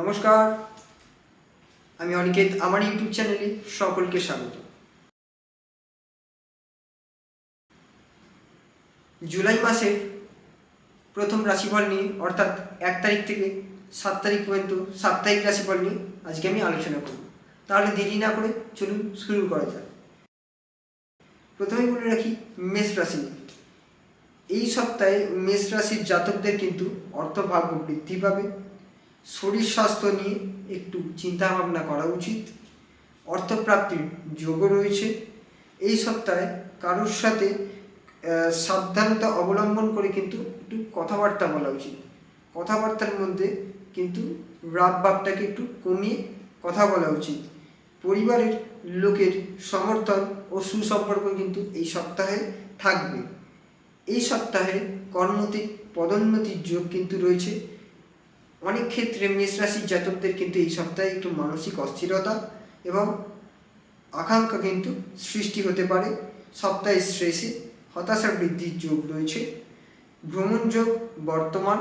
নমস্কার। আমি অনিকেত, আমার ইউটিউব চ্যানেলে সকলকে স্বাগত। জুলাই মাসের প্রথম রাশিফল নিয়ে, অর্থাৎ এক তারিখ থেকে সাত তারিখ পর্যন্ত সাপ্তাহিক রাশিফল নিয়ে আজকে আমি আলোচনা করব। তাহলে দেরি না করে চলুন শুরু করা যাক। প্রথমেই বলে রাখি, মেষ রাশি এই সপ্তাহে মেষ রাশির জাতকদের কিন্তু অর্থভাগ্য বৃদ্ধি পাবে। শরীর স্বাস্থ্য নিয়ে একটু চিন্তা ভাবনা করা উচিত। অর্থপ্রাপ্তির যোগও রয়েছে। এই সপ্তাহে কারোর সাথে সাবধানতা অবলম্বন করে কিন্তু একটু কথাবার্তা বলা উচিত। কথাবার্তার মধ্যে কিন্তু রাগ ভাবটাকে একটু কমিয়ে কথা বলা উচিত। পরিবারের লোকের সমর্থন ও সুসম্পর্ক কিন্তু এই সপ্তাহে থাকবে। এই সপ্তাহে কর্মতে পদোন্নতির যোগ কিন্তু রয়েছে। অনেক ক্ষেত্রে মেষ রাশির জাতকদের কিন্তু এই সপ্তাহে একটু মানসিক অস্থিরতা এবং আকাঙ্ক্ষা কিন্তু সৃষ্টি হতে পারে। সপ্তাহে স্ট্রেসে হতাশা বৃদ্ধির যোগ রয়েছে। ভ্রমণ যোগ বর্তমান।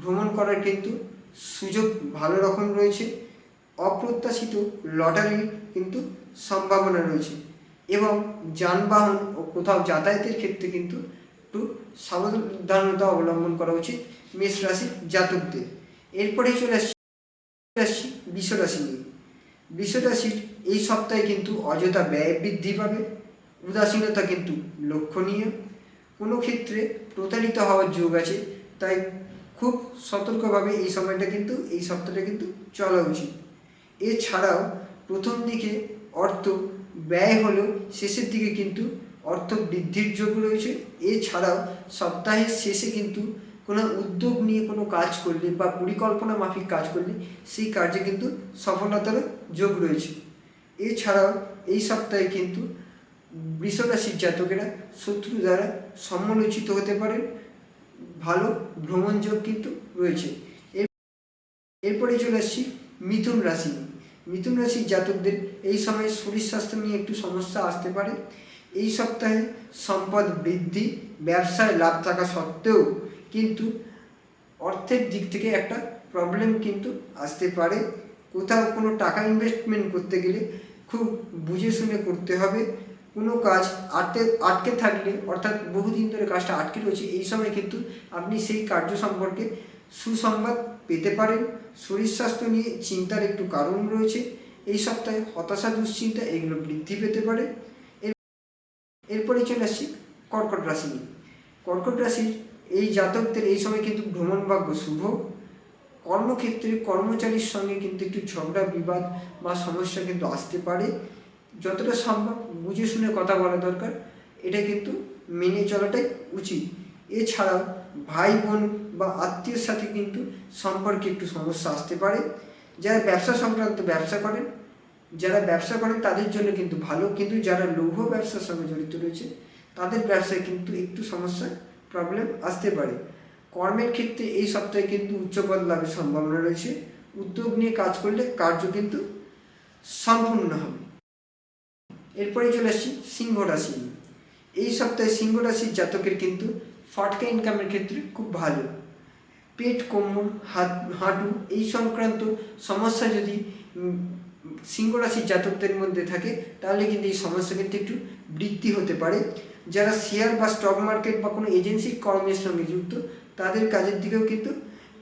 ভ্রমণ করার কিন্তু সুযোগ ভালো রকম রয়েছে। অপ্রত্যাশিত লটারির কিন্তু সম্ভাবনা রয়েছে এবং যানবাহন ও কোথাও যাতায়াতের ক্ষেত্রে কিন্তু একটু সাবধানতা অবলম্বন করা উচিত মেষ রাশির জাতকদের। এরপরে চলে আসছি আসছি বিশ্বরাশি নিয়ে। বিশ্বরাশির এই সপ্তাহে কিন্তু অযথা ব্যয় বৃদ্ধি পাবে, উদাসীনতা কিন্তু লক্ষণীয়। কোনো ক্ষেত্রে প্রতারিত হওয়ার যোগ আছে, তাই খুব সতর্কভাবে এই সময়টা কিন্তু, এই সপ্তাহটা কিন্তু চলা উচিত। এছাড়াও প্রথম দিকে অর্থ ব্যয় হলেও শেষের দিকে কিন্তু অর্থ বৃদ্ধির যোগ রয়েছে। এছাড়াও সপ্তাহের শেষে কিন্তু কোনো উদ্যোগ নিয়ে কোনো কাজ করলে বা পরিকল্পনা মাফিক কাজ করলে সেই কার্যে কিন্তু সফলতার যোগ রয়েছে। এছাড়াও এই সপ্তাহে কিন্তু বৃষরাশির জাতকেরা শত্রু দ্বারা সমালোচিত হতে পারেন, ভালো ভ্রমণ যোগ কিন্তু রয়েছে। এরপরে চলে আসছি মিথুন রাশি মিথুন রাশির জাতকদের এই সময় শরীর স্বাস্থ্য নিয়ে একটু সমস্যা আসতে পারে। এই সপ্তাহে সম্পদ বৃদ্ধি, ব্যবসায় লাভ থাকা সত্ত্বেও কিন্তু অর্থের দিক থেকে একটা প্রবলেম কিন্তু আসতে পারে। কোথাও কোনো টাকা ইনভেস্টমেন্ট করতে গেলে খুব বুঝে শুনে করতে হবে। কোনো কাজ আটকে আটকে থাকলে, অর্থাৎ বহুদিন ধরে কাজটা আটকে রয়েছে, এই সময় কিন্তু আপনি সেই কার্য সম্পর্কে সুসংবাদ পেতে পারেন। শরীর স্বাস্থ্য নিয়ে চিন্তার একটু কারণ রয়েছে। এই সপ্তাহে হতাশা, দুশ্চিন্তা এগুলো বৃদ্ধি পেতে পারে। এর- এরপরে চলে আসছি কর্কট রাশি নিয়ে। কর্কট রাশির এই জাতকদের এই সময় কিন্তু ভ্রমণ ভাগ্য শুভ। কর্মক্ষেত্রে কর্মচারীর সঙ্গে কিন্তু একটু ঝগড়া, বিবাদ বা সমস্যা কিন্তু আসতে পারে। যতটা সম্ভব বুঝে শুনে কথা বলা দরকার। এটা কিন্তু মেনে চলাটাই উচিত। এছাড়াও ভাই বোন বা আত্মীয়র সাথে কিন্তু সম্পর্কে একটু সমস্যা আসতে পারে। যারা ব্যবসা সংক্রান্ত ব্যবসা করেন, যারা ব্যবসা করেন তাদের জন্য কিন্তু ভালো। কিন্তু যারা লৌহ ব্যবসার সঙ্গে জড়িত রয়েছে, তাদের ব্যবসায় কিন্তু একটু সমস্যা প্রবলেম আসতে পারে। কর্মের ক্ষেত্রে এই সপ্তাহে কিন্তু উচ্চপদ লাভের সম্ভাবনা রয়েছে। উদ্যোগ নিয়ে কাজ করলে কার্য কিন্তু সম্পূর্ণ হবে। এরপরে চলে আসছি সিংহ রাশি এই সপ্তাহে সিংহ রাশির জাতকের কিন্তু ফটকা ইনকামের ক্ষেত্রে খুব ভালো। পেট কোমর, হাত, হাঁটু এই সংক্রান্ত সমস্যা যদি সিংহ রাশির জাতকদের মধ্যে থাকে, তাহলে কিন্তু এই সমস্যা কিন্তু একটু বৃদ্ধি হতে পারে। যারা শেয়ার বা স্টক মার্কেট বা কোনো এজেন্সির কর্মের সঙ্গে যুক্ত, তাদের কাজের দিকেও কিন্তু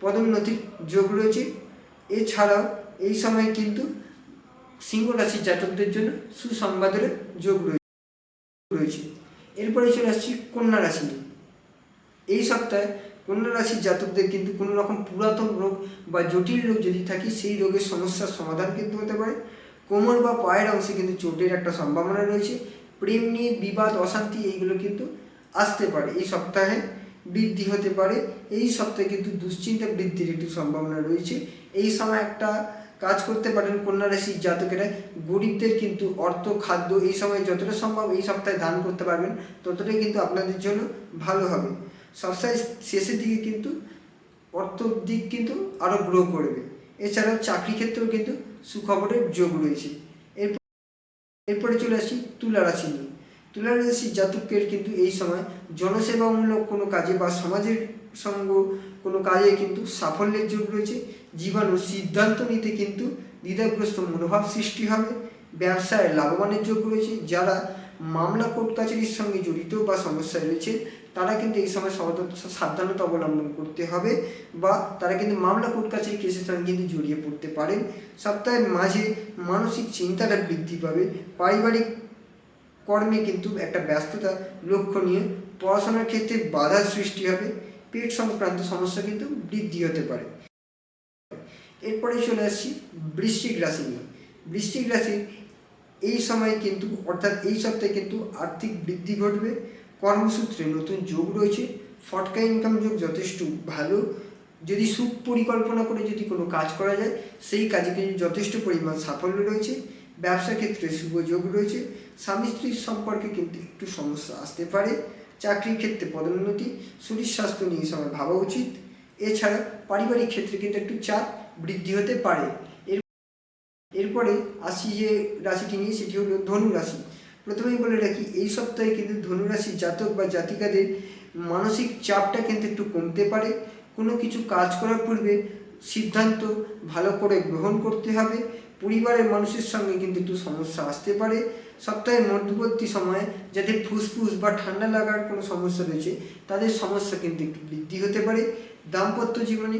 পদোন্নতির যোগ রয়েছে। এছাড়াও এই সময় কিন্তু সিংহ রাশির জাতকদের জন্য সুসংবাদের যোগ রয়েছে। এরপরে চলে আসছি কন্যা রাশি এই সপ্তাহে কন্যা রাশির জাতকদের কিন্তু কোনো রকম পুরাতন রোগ বা জটিল রোগ যদি থাকে, সেই রোগের সমস্যার সমাধান কিন্তু হতে পারে। কোমর বা পায়ের অংশে কিন্তু চোটের একটা সম্ভাবনা রয়েছে। প্রেম নিয়ে বিবাদ, অশান্তি, এইগুলো কিন্তু আসতে পারে। এই সপ্তাহে বৃদ্ধি হতে পারে। এই সপ্তাহে কিন্তু দুশ্চিন্তা বৃদ্ধির একটু সম্ভাবনা রয়েছে। এই সময় একটা কাজ করতে পারেন কন্যা রাশির জাতকেরা। গরিবদের কিন্তু অর্থ, খাদ্য এই সময় যতটা সম্ভব এই সপ্তাহে দান করতে পারবেন, ততটাই কিন্তু আপনাদের জন্য ভালো হবে। সপ্তাহের শেষের দিকে কিন্তু অর্থ দিক কিন্তু আরও গ্রো করবে। এছাড়াও চাকরি ক্ষেত্রেও কিন্তু সুখবরের যোগ রয়েছে। এরপর চলে আসি তুলা রাশি নিয়ে। তুলা রাশি জাতকের কিন্তু এই সময় জনসেবামূলক কোনো কাজে বা সমাজের সঙ্গ কোনো কাজে কিন্তু সাফল্যের যোগ রয়েছে। জীবাণু সিদ্ধান্ত নিতে কিন্তু দ্বিধাগ্রস্ত মনোভাব সৃষ্টি হবে। ব্যবসায় লাভবানের যোগ রয়েছে। যারা মামলা কোর্ট কাছারির সঙ্গে জড়িত বা সমস্যায় রয়েছে তারা কিন্তু এই সময় সাবধান- সাবধানতা অবলম্বন করতে হবে বা তারা কিন্তু মামলা কোর্ট কাছারি কেসের সঙ্গে কিন্তু জড়িয়ে পড়তে পারেন। সপ্তাহের মাঝে মানসিক চিন্তাটা বৃদ্ধি পাবে। পারিবারিক কর্মে কিন্তু একটা ব্যস্ততা লক্ষণীয়। পড়াশোনার ক্ষেত্রে বাধার সৃষ্টি হবে। পেট সংক্রান্ত সমস্যা কিন্তু বৃদ্ধি হতে পারে। এরপরে চলে আসছি বৃশ্চিক রাশি নিয়ে। বৃশ্চিক রাশির এই সময় কিন্তু অর্থাৎ এই সপ্তাহে কিন্তু আর্থিক বৃদ্ধি ঘটবে। কর্মসূত্রে নতুন যোগ রয়েছে। ফটকা ইনকাম যোগ যথেষ্ট ভালো। যদি সুপরিকল্পনা করে যদি কোনো কাজ করা যায়, সেই কাজে কিন্তু যথেষ্ট পরিমাণ সাফল্য রয়েছে। ব্যবসা ক্ষেত্রে শুভ যোগ রয়েছে। স্বামী স্ত্রীর সম্পর্কে কিন্তু একটু সমস্যা আসতে পারে। চাকরির ক্ষেত্রে পদোন্নতি, শরীর স্বাস্থ্য নিয়ে সময় ভাবা উচিত। এছাড়া পারিবারিক ক্ষেত্রে কিন্তু একটু চাপ বৃদ্ধি হতে পারে। এর এরপরে আসি যে রাশিটি নিয়ে সেটি হলো ধনু রাশি। প্রথমেই বলে রাখি, এই সপ্তাহে কিন্তু ধনু রাশির জাতক বা জাতিকাদের মানসিক চাপটা কিন্তু একটু কমতে পারে। কোনো কিছু কাজ করার পূর্বে সিদ্ধান্ত ভালো করে গ্রহণ করতে হবে। পরিবারের মানুষের সঙ্গে কিন্তু একটু সমস্যা আসতে পারে। সপ্তাহের মধ্যবর্তী সময়ে যাদের ফুসফুস বা ঠান্ডা লাগার কোনো সমস্যা রয়েছে, তাদের সমস্যা কিন্তু একটু বৃদ্ধি হতে পারে। দাম্পত্য জীবনে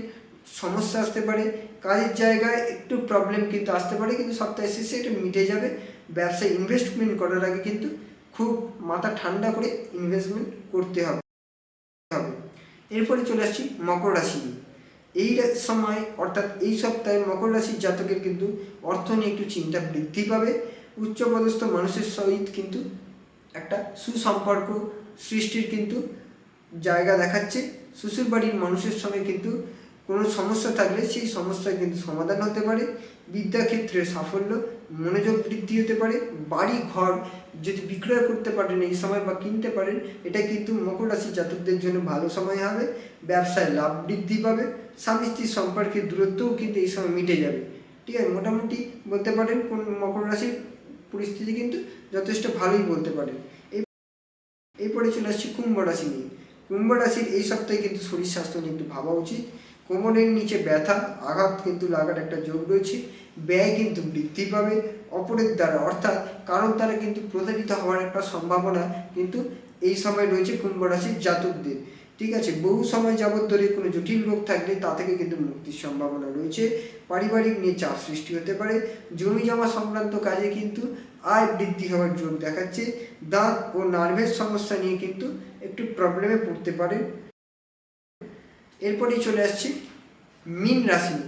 সমস্যা আসতে পারে। কাজের জায়গায় একটু প্রবলেম কিন্তু আসতে পারে, কিন্তু সপ্তাহের শেষে এটা মিটে যাবে। ব্যবসায় ইনভেস্টমেন্ট করার আগে কিন্তু খুব মাথা ঠান্ডা করে ইনভেস্টমেন্ট করতে হবে। এরপরে চলে আসছি মকর রাশি এই সময় অর্থাৎ এই সপ্তাহে মকর রাশির জাতকের কিন্তু অর্থ নিয়ে একটু চিন্তা বৃদ্ধি পাবে। উচ্চপদস্থ মানুষের সহিত কিন্তু একটা সুসম্পর্ক সৃষ্টির কিন্তু জায়গা দেখাচ্ছে। শ্বশুর বাড়ির মানুষের সঙ্গে কিন্তু কোনো সমস্যা থাকলে সেই সমস্যার কিন্তু সমাধান হতে পারে। বিদ্যাক্ষেত্রে সাফল্য মনোযোগ বৃদ্ধি হতে পারে, বাড়ি ঘর যদি বিক্রয় করতে পারেন এই সময় বা কিনতে পারেন, এটা কিন্তু মকর রাশির জাতকদের জন্য ভালো সময় হবে, ব্যবসায় লাভ বৃদ্ধি পাবে, স্বামী স্ত্রীর সম্পর্কের দূরত্বও কিন্তু এই সময় মিটে যাবে। ঠিক আছে, মোটামুটি বলতে পারেন কোন মকর রাশির পরিস্থিতি কিন্তু যথেষ্ট ভালোই বলতে পারেন। এরপরে চলে আসছি কুম্ভ রাশি নিয়ে। কুম্ভ রাশির এই সপ্তাহে কিন্তু শরীর স্বাস্থ্য নিয়ে একটু ভাবা উচিত। কোমরের নিচে ব্যথা, আঘাত কিন্তু লাগার একটা যোগ রয়েছে। ব্যয় কিন্তু বৃদ্ধি পাবে অপরের দ্বারা। অর্থাৎ কারোর দ্বারা কিন্তু প্রতারিত হওয়ার একটা সম্ভাবনা কিন্তু এই সময় রয়েছে কুম্ভ রাশির জাতকদের। ঠিক আছে, বহু সময় যাবত ধরে কোনো জটিল রোগ থাকলে তা থেকে কিন্তু মুক্তির সম্ভাবনা রয়েছে। পারিবারিক নিয়ে চাপ সৃষ্টি হতে পারে। জমি জমা সংক্রান্ত কাজে কিন্তু আয় বৃদ্ধি হওয়ার যোগ দেখাচ্ছে। দাঁত ও নার্ভের সমস্যা নিয়ে কিন্তু একটু প্রবলেমে পড়তে পারে। এরপরেই চলে আসছে মীন রাশি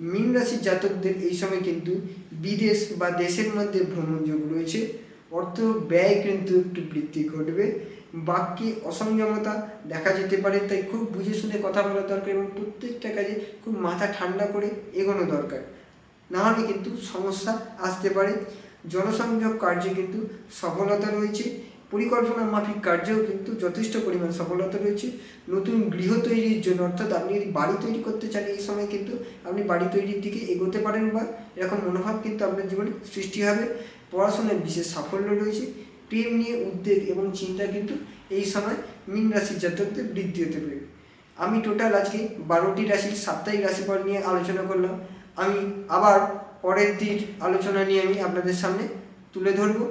মীন রাশির জাতকদের এই সময় কিন্তু বিদেশ বা দেশের মধ্যে ভ্রমণ যোগ রয়েছে। অর্থ ব্যয় কিন্তু একটু বৃদ্ধি ঘটবে। বাক্যে অসংযমতা দেখা যেতে পারে, তাই খুব বুঝে শুনে কথা বলা দরকার এবং প্রত্যেকটা কাজে খুব মাথা ঠান্ডা করে এগোনো দরকার। নাহলে কিন্তু সমস্যা আসতে পারে। জনসংযোগ কার্যে কিন্তু সফলতা রয়েছে। পরিকল্পনা মাফিক কার্যেও কিন্তু যথেষ্ট পরিমাণ সফলতা রয়েছে। নতুন গৃহ তৈরির জন্য, অর্থাৎ আপনি যদি বাড়ি তৈরি করতে চান, এই সময় কিন্তু আপনি বাড়ি তৈরির দিকে এগোতে পারেন বা এরকম মনোভাব কিন্তু আপনার জীবনে সৃষ্টি হবে। পড়াশোনায় বিশেষ সাফল্য রয়েছে। প্রেম নিয়ে উদ্বেগ এবং চিন্তা কিন্তু এই সময় মীন রাশির জাতকদের বৃদ্ধি হতে পারে। আমি টোটাল আজকে বারোটি রাশির সাপ্তাহিক রাশিফল নিয়ে আলোচনা করলাম। আমি আবার পরের দিন আলোচনা নিয়ে আমি আপনাদের সামনে তুলে ধরবো।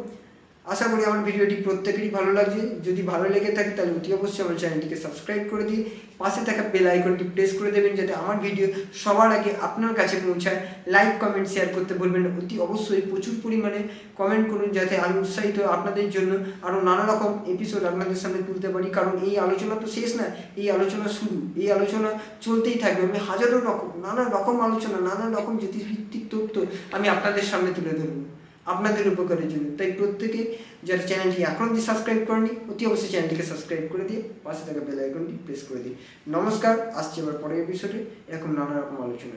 আশা করি আমার ভিডিওটি প্রত্যেকেরই ভালো লাগছে। যদি ভালো লেগে থাকে, তাহলে অতি অবশ্যই আমার চ্যানেলটিকে সাবস্ক্রাইব করে দিয়ে পাশে থাকা বেল আইকনটি প্রেস করে দেবেন, যাতে আমার ভিডিও সবার আগে আপনার কাছে পৌঁছায়। লাইক, কমেন্ট, শেয়ার করতে বলবেন অতি অবশ্যই প্রচুর পরিমাণে কমেন্ট করুন, যাতে আমি উৎসাহিত আপনাদের জন্য আরও নানা রকম এপিসোড আপনাদের সামনে তুলতে পারি। কারণ এই আলোচনা তো শেষ না এই আলোচনা শুরু। এই আলোচনা চলতেই থাকবে। আমি হাজারো রকম, নানা রকম আলোচনা, নানা রকম জ্যোতিষভিত্তিক তথ্য আমি আপনাদের সামনে তুলে ধরবো। আপনাদের উপকারের জন্য। তাই প্রত্যেকে যারা চ্যানেলটি এখন অবধি সাবস্ক্রাইব করেনি অতি অবশ্যই চ্যানেলটিকে সাবস্ক্রাইব করে দিয়ে পাশে থাকা বেল আইকনটি প্রেস করে দিই নমস্কার, আসছি আবার পরের এপিসোডে এরকম নানা রকম আলোচনা